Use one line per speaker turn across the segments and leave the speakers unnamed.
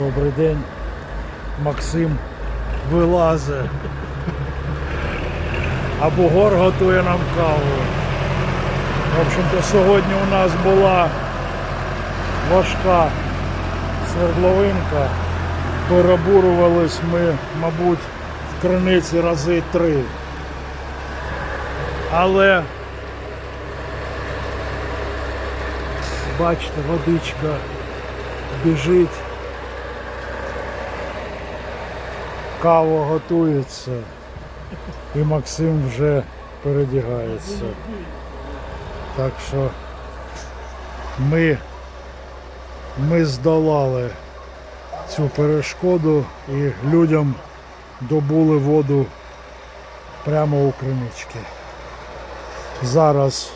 Добрий день. Максим вилазить. А Бугор готує нам каву. В общем-то, сьогодні у нас була важка свердловинка. Перебурювались ми, мабуть, в криниці рази три. Але бачите, водичка біжить. Кава готується. І Максим вже передягається. Так що ми, ми здолали цю перешкоду і людям добули воду прямо у кринички. Зараз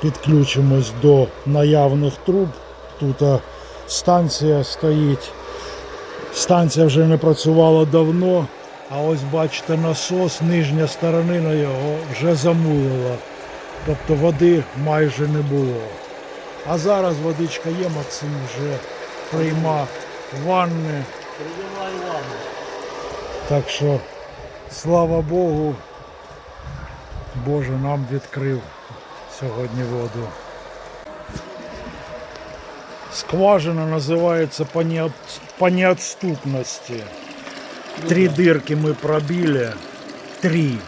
підключимось до наявних труб. Тут станція стоїть. Станція вже не працювала давно, а ось бачите насос, нижня сторона його вже замулила. Тобто води майже не було. А зараз водичка є, Максим вже прийма ванни. Так що, слава Богу, Боже нам відкрив сьогодні воду. Скважина называется по, неот... по неотступности. Три дырки мы пробили. Три.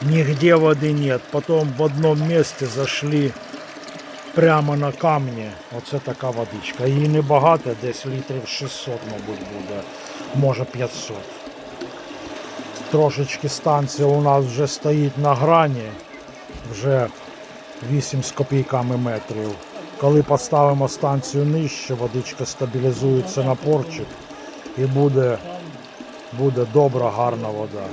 Нигде воды нет. Потом в одном месте зашли прямо на камні. Оце така водичка. Її небагато, десь літрів 600, мабуть, буде. Може 500. Трошечки станція у нас вже стоїть на грані. Вже 8 з копійками метрів. Коли поставимо станцію нижче, водичка стабілізується на порчик і буде, буде добра, гарна вода.